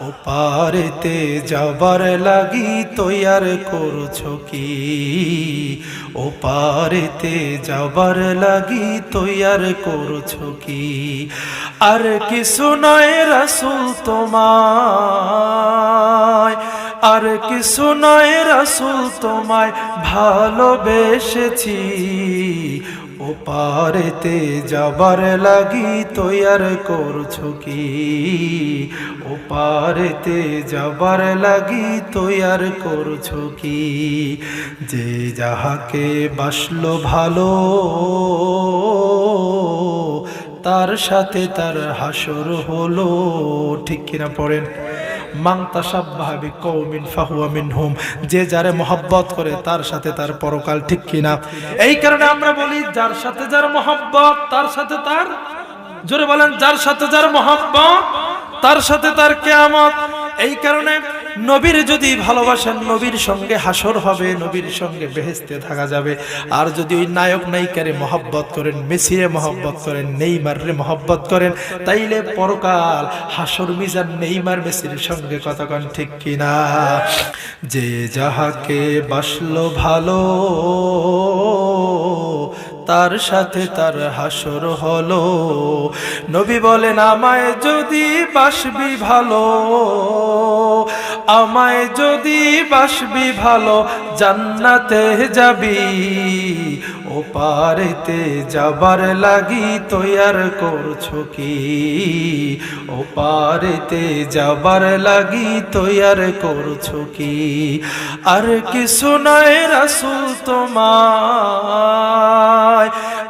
ও পারেতে যাবার লাগি তৈয়ার করছ কি? ও পারেতে যাবার লাগি তৈয়ার করছ কি? আর কিছু নয় রাসুল তোমায়, আর কিছু নয় রাসুল তোমায় ভালোবেসেছি। ও পারেতে যাবার লাগি তৈয়ার করছ কি? ওপারেতে যাবার লাগি তৈয়ার করছ কি? যে যাহাকে বাসলো ভালো, তার সাথে তার হাসর হলো। ঠিক কিনা পড়েন? যে যারে মহব্বত করে তার সাথে তার পরকাল ঠিক কিনা। এই কারণে আমরা বলি, যার সাথে যার মহব্বত, তার সাথে তার জোরে বলেন, যার সাথে যার মহব্বত, তার সাথে তার কেয়ামত। এই কারণে নবীর যদি ভালোবাসেন, নবীর সঙ্গে হাসর হবে, নবীর সঙ্গে বেহেস্তে থাকা যাবে। আর যদি ওই নায়ক নায়িকারে মহব্বত করেন, মেসিরে মহব্বত করেন নেইমারে মহব্বত করেন, তাইলে পরকাল হাসর, মিজান, নেইমার, মেসির সঙ্গে কতক্ষণ ঠিক কিনা? যে যাহাকে বাসলো ভালো তার সাথে তার হাসর হলো। নবী বলেন, আমায় যদি বাসবি ভালো, আমায় যদি বাসবি ভালো, জান্নাতে যাবি। ও পারেতে যাবার লাগি তৈয়ার করছ কি? ও পারেতে যাবার লাগি তৈয়ার করছ কি? আর কিছু নয় রাসুল তোমায়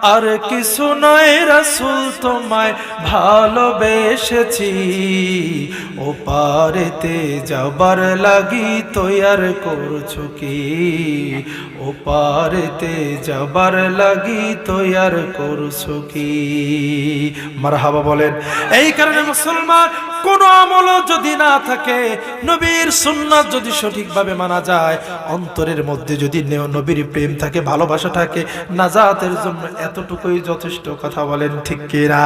আর কিছু নয় রাসুল তোমায় ভালোবেসেছি। ও পারেতে যাবার লাগি তৈয়ার করছ কি? ও পারেতে যাবার লাগি তৈয়ার করছ কি? মারহাবা বলেন, এই কারণে মুসলমান কোনো আমল যদি না থাকে, নবীর সুন্নাত যদি সঠিকভাবে মানা যায়, অন্তরের মধ্যে যদি নবীর প্রেম থাকে, ভালোবাসা থাকে, নাজাতের জন্য এতটুকুই যথেষ্ট কথা বলেন ঠিক কিনা?